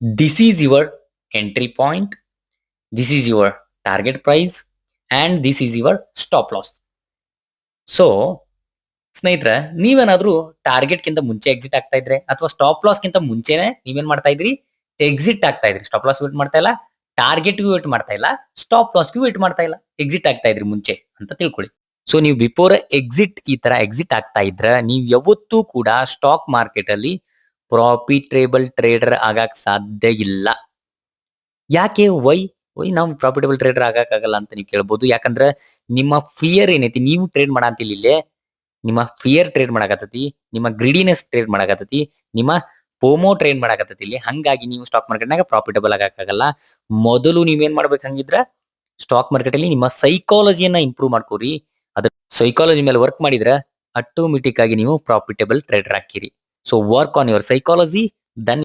this is your entry point. This is your target price. And this is your stop loss. So, ಸ್ನೇಹಿತರೆ, ನೀವೇನಾದ್ರೂ target ಗಿಂತ ಮುಂಚೆ exit ಆಗ್ತಾ ಇದ್ರೆ ಅಥವಾ ಸ್ಟಾಪ್ ಲಾಸ್ ಕಿಂತ ಮುಂಚೆನೆ ನೀವೇನ್ ಮಾಡ್ತಾ ಇದ್ರಿ? ಎಕ್ಸಿಟ್ ಆಗ್ತಾ ಇದ್ರಿ. ಸ್ಟಾಪ್ ಲಾಸ್ ವೇಟ್ ಮಾಡ್ತಾ ಇಲ್ಲ. ಟಾರ್ಗೆಟ್ಗೂ ವೇಟ್ ಮಾಡ್ತಾ ಇಲ್ಲ. ಸ್ಟಾಪ್ ಲಾಸ್ಗೂ ವೇಟ್ ಮಾಡ್ತಾ ಇಲ್ಲ. ಎಕ್ಸಿಟ್ ಆಗ್ತಾ ಇದ್ರಿ ಮುಂಚೆ ಅಂತ ತಿಳ್ಕೊಳ್ಳಿ. ಸೊ ನೀವು ಬಿಫೋರ್ ಎಕ್ಸಿಟ್ ಈ ತರ ಎಕ್ಸಿಟ್ ಆಗ್ತಾ ಇದ್ರ, ನೀವು ಯಾವತ್ತೂ ಕೂಡ ಸ್ಟಾಕ್ ಮಾರ್ಕೆಟ್ ಅಲ್ಲಿ ಪ್ರಾಫಿಟೇಬಲ್ ಟ್ರೇಡರ್ ಆಗಕ್ ಸಾಧ್ಯ ಇಲ್ಲ. ಯಾಕೆ? ವೈ ವೈ ನಾವು ಪ್ರಾಫಿಟೇಬಲ್ ಟ್ರೇಡರ್ ಆಗಲ್ಲ ಅಂತ ನೀವು ಕೇಳ್ಬೋದು. ಯಾಕಂದ್ರೆ ನಿಮ್ಮ ಫಿಯರ್ ಏನೈತಿ? ನೀವು ಟ್ರೇಡ್ ಮಾಡಂತಿಲ್ಲ ಇಲ್ಲೇ. ನಿಮ್ಮ ಫಿಯರ್ ಟ್ರೇಡ್ ಮಾಡಕತ್ತತಿ. ನಿಮ್ಮ ಗ್ರೀಡಿನೆಸ್ ಟ್ರೇಡ್ ಮಾಡಕತ್ತತಿ. ನಿಮ್ಮ ಪೋಮೋ ಟ್ರೇಡ್ ಮಾಡಕತ್ತತಿ ಇಲ್ಲಿ. ಹಂಗಾಗಿ ನೀವು ಸ್ಟಾಕ್ ಮಾರ್ಕೆಟ್ನಾಗ ಪ್ರಾಫಿಟೇಬಲ್ ಆಗಕ್ಕಾಗಲ್ಲ ಮೊದಲು ನೀವೇನ್ ಮಾಡ್ಬೇಕು ಹಂಗಿದ್ರ ಸ್ಟಾಕ್ ಮಾರ್ಕೆಟ್ ಅಲ್ಲಿ ನಿಮ್ಮ ಸೈಕಾಲಜಿಯನ್ನ ಇಂಪ್ರೂವ್ ಮಾಡ್ಕೋರಿ. ಅದ್ರ ಸೈಕಾಲಜಿ ಮೇಲೆ ವರ್ಕ್ ಮಾಡಿದ್ರ ಆಟೋಮೆಟಿಕ್ ಆಗಿ ನೀವು ಪ್ರಾಫಿಟೇಬಲ್ ಟ್ರೇಡರ್ ಹಾಕಿರಿ so work on your psychology then